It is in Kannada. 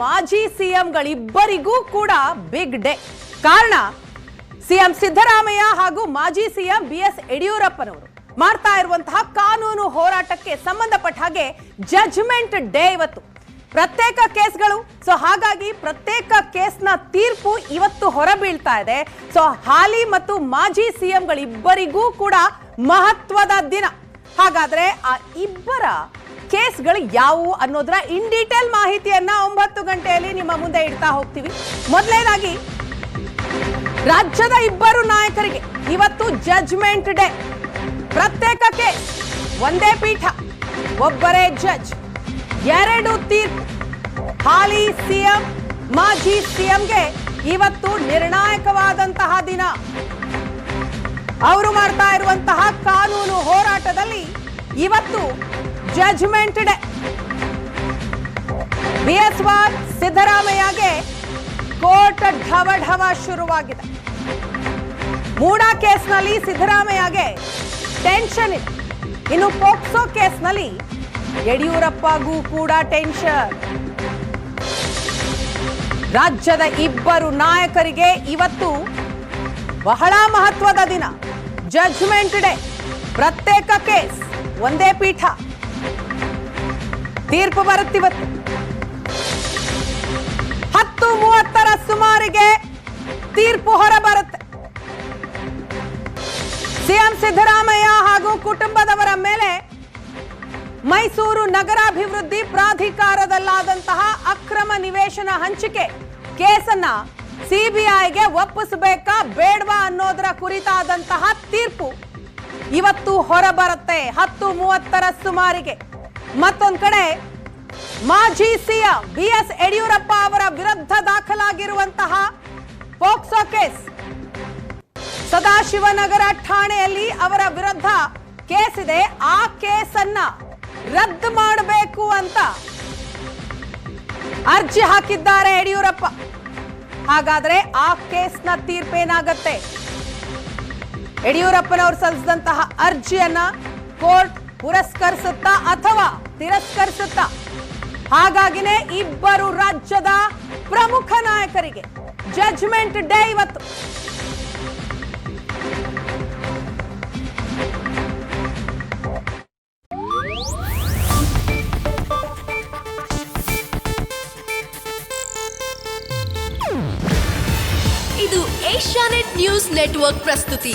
ಮಾಜಿ ಸಿಎಂಗಳಿಬ್ಬರಿಗೂ ಕೂಡ ಬಿಗ್ ಡೇ. ಕಾರಣ, ಸಿಎಂ ಸಿದ್ದರಾಮಯ್ಯ ಹಾಗೂ ಮಾಜಿ ಸಿಎಂ ಬಿ ಎಸ್ ಯಡಿಯೂರಪ್ಪನವರು ಮಾಡ್ತಾ ಇರುವಂತಹ ಕಾನೂನು ಹೋರಾಟಕ್ಕೆ ಸಂಬಂಧಪಟ್ಟ ಹಾಗೆ ಜಜ್ಮೆಂಟ್ ಡೇ ಇವತ್ತು. ಪ್ರತ್ಯೇಕ ಕೇಸ್ಗಳು, ಸೊ ಹಾಗಾಗಿ ಪ್ರತ್ಯೇಕ ಕೇಸ್ನ ತೀರ್ಪು ಇವತ್ತು ಹೊರಬೀಳ್ತಾ ಇದೆ. ಸೊ ಹಾಲಿ ಮತ್ತು ಮಾಜಿ ಸಿಎಂಗಳಿಬ್ಬರಿಗೂ ಕೂಡ ಮಹತ್ವದ ದಿನ. ಹಾಗಾದ್ರೆ ಆ ಇಬ್ಬರ ಕೇಸ್ಗಳು ಯಾವುವು ಅನ್ನೋದರ ಇನ್ ಡೀಟೇಲ್ ಮಾಹಿತಿಯನ್ನ ಒಂಬತ್ತು ಗಂಟೆಯಲ್ಲಿ ನಿಮ್ಮ ಮುಂದೆ ಇಡ್ತಾ ಹೋಗ್ತೀವಿ. ಮೊದಲನೇದಾಗಿ ರಾಜ್ಯದ ಇಬ್ಬರು ನಾಯಕರಿಗೆ ಇವತ್ತು ಜಜ್ಮೆಂಟ್ ಡೇ ಪ್ರತ್ಯೇಕ ಕೇಸ್, ಒಂದೇ ಪೀಠ, ಒಬ್ಬರೇ ಜಡ್ಜ್ ಎರಡು ತೀರ್ಪು. ಹಾಲಿ ಸಿಎಂ, ಮಾಜಿ ಸಿಎಂಗೆ ಇವತ್ತು ನಿರ್ಣಾಯಕವಾದಂತಹ ದಿನ. ಅವರು ಮಾಡ್ತಾ ಇರುವಂತಹ ಕಾನೂನು ಹೋರಾಟದಲ್ಲಿ ಇವತ್ತು ಜಜ್ಮೆಂಟ್ ಡೇ ಬಿಎಸ್ವಾರ್ ಸಿದ್ದರಾಮಯ್ಯಗೆ ಕೋರ್ಟ್ ಢವ ಢವ ಶುರುವಾಗಿದೆ. ಮೂಡ ಕೇಸ್ನಲ್ಲಿ ಸಿದ್ದರಾಮಯ್ಯಗೆ ಟೆನ್ಷನ್ ಇದೆ. ಇನ್ನು ಪೋಕ್ಸೋ ಕೇಸ್ನಲ್ಲಿ ಯಡಿಯೂರಪ್ಪಗೂ ಕೂಡ ಟೆನ್ಷನ್ ರಾಜ್ಯದ ಇಬ್ಬರು ನಾಯಕರಿಗೆ ಇವತ್ತು ಬಹಳ ಮಹತ್ವದ ದಿನ. ಜಜ್ಮೆಂಟ್ ಡೇ ಪ್ರತ್ಯೇಕ ಕೇಸ್. ಒಂದೇ ಪೀಠ. ತೀರ್ಪು ಬರುತ್ತಿವತ್ತು. ಹತ್ತು ಮೂವತ್ತರ ಸುಮಾರಿಗೆ ತೀರ್ಪು ಹೊರಬರುತ್ತೆ. ಸಿಎಂ ಸಿದ್ದರಾಮಯ್ಯ ಹಾಗೂ ಕುಟುಂಬದವರ ಮೇಲೆ ಮೈಸೂರು ನಗರಾಭಿವೃದ್ಧಿ ಪ್ರಾಧಿಕಾರದಲ್ಲಾದಂತಹ ಅಕ್ರಮ ನಿವೇಶನ ಹಂಚಿಕೆ ಕೇಸನ್ನ ಸಿಬಿಐಗೆ ಒಪ್ಪಿಸಬೇಕಾ ಬೇಡವಾ ಅನ್ನೋದರ ಕುರಿತಾದಂತಹ ತೀರ್ಪು ಇವತ್ತು ಹೊರಬರುತ್ತೆ ಹತ್ತು ಮೂವತ್ತರ ಸುಮಾರಿಗೆ. ಮತ್ತೊಂದ್ ಕಡೆ, ಮಾಜಿ ಸಿಎಂ ಬಿ ಎಸ್ ಯಡಿಯೂರಪ್ಪ ಅವರ ವಿರುದ್ಧ ದಾಖಲಾಗಿರುವಂತಹ ಪೋಕ್ಸೋ ಕೇಸ್. ಸದಾಶಿವನಗರ ಠಾಣೆಯಲ್ಲಿ ಅವರ ವಿರುದ್ಧ ಕೇಸ್ ಇದೆ. ಆ ಕೇಸನ್ನ ರದ್ದು ಮಾಡಬೇಕು ಅಂತ ಅರ್ಜಿ ಹಾಕಿದ್ದಾರೆ ಯಡಿಯೂರಪ್ಪ. ಹಾಗಾದ್ರೆ ಆ ಕೇಸ್ನ ತೀರ್ಪೇನಾಗತ್ತೆ ಯಡಿಯೂರಪ್ಪನವರು ಸಲ್ಲಿಸಿದಂತಹ ಅರ್ಜಿಯನ್ನ ಕೋರ್ಟ್ ಪುರಸ್ಕರಿಸುತ್ತಾ ಅಥವಾ ತಿರಸ್ಕರಿಸುತ್ತಾ? ಹಾಗಾಗಿನೇ ಇಬ್ಬರು ರಾಜ್ಯದ ಪ್ರಮುಖ ನಾಯಕರಿಗೆ ಜಜ್ಮೆಂಟ್ ಡೇ ಇವತ್ತು. ಇದು ಏಷ್ಯಾನೆಟ್ ನ್ಯೂಸ್ ನೆಟ್ವರ್ಕ್ ಪ್ರಸ್ತುತಿ.